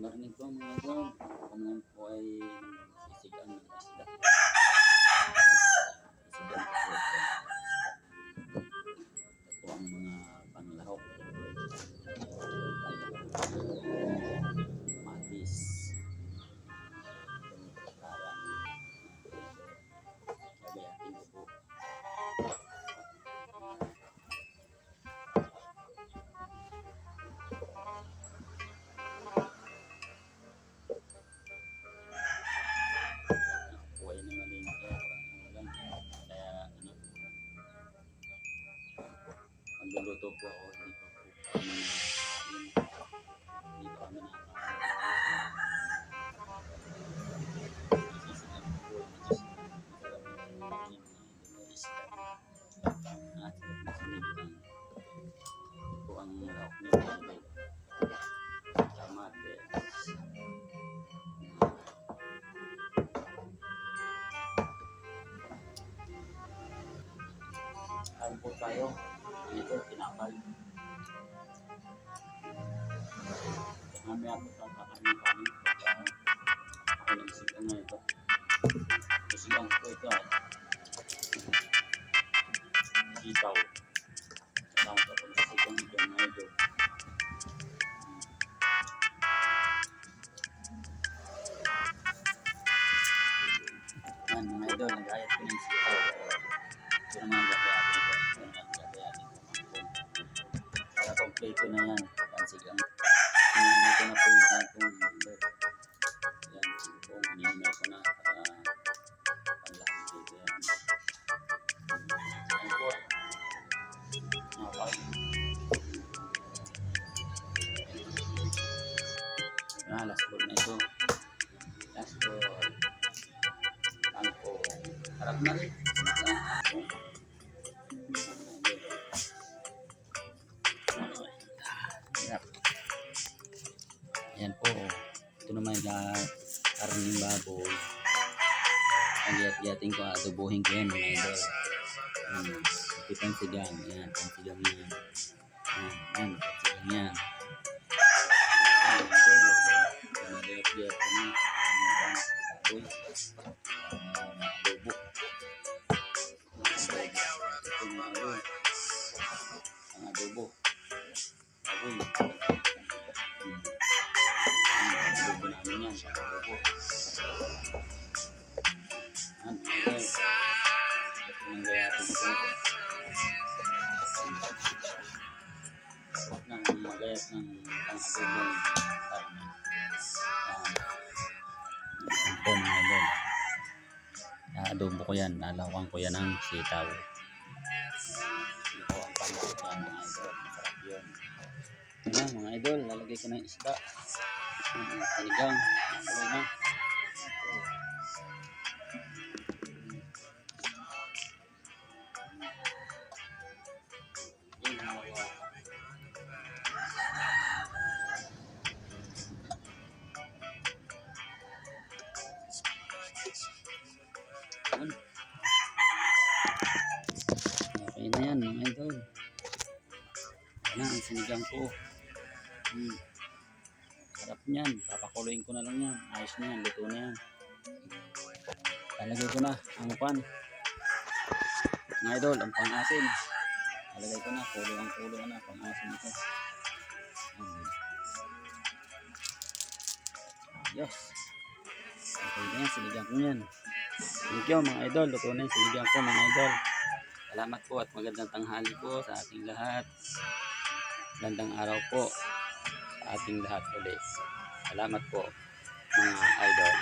Narinig ko mga ako naman po ay sisigang ng isda. Magluluto po ako dito po. Kami na, dito kami. Kain po tayo. Ito, tinapay. Mamaya po tayo kakain ng kanin. Ako lang sigang na ito. Ito sigang ko ito. Sitaw. Kompleto na yan. Pansigang. Hinihinay ko na po yung kantong idol. Yan, ito. Hinihinay ko na para panlahat dito yan. Yan po. Nakapag. Ah, last ball na ito. Last ball. Ano po? Harap na rin. Na karning baboy. Ang iyat-iyatin ko, adobohin ko yan mga idol. Hmm. Ito pang sigang. Ayan, pang sigang yan. Ayan, ayan, pang sigang yan. Ayan, idol. Iyat-iyat ko na. Ang adobo. Magayat ng pang-adobong karne. Yan. Ito mga idol. Na-adobo ko yan. Nalawan ko yan ng sitaw. Ito ang panlahok yan mga idol. Masarap yun. Yan mga idol. Lalagay ko ng isda. Yan, Sinigang. Ano idol. Yan ang sinigang ko. Hmm. Sarap niyan. Papakuloyin ko na lang yan. Ayos na yan. Luto na yan. Lalagay ko na ang pan. Mga idol, ang pang-asin. Lalagay ko na. Kulo ang kulo na. Pang-asin ito. Hmm. Yes. Okay na yan. Sinigang ko yan. Thank you mga idol. Luto na yung sinigang ko mga idol. Salamat po at magandang tanghali po sa ating lahat. Magandang araw po sa ating lahat ulit. Salamat po mga idol.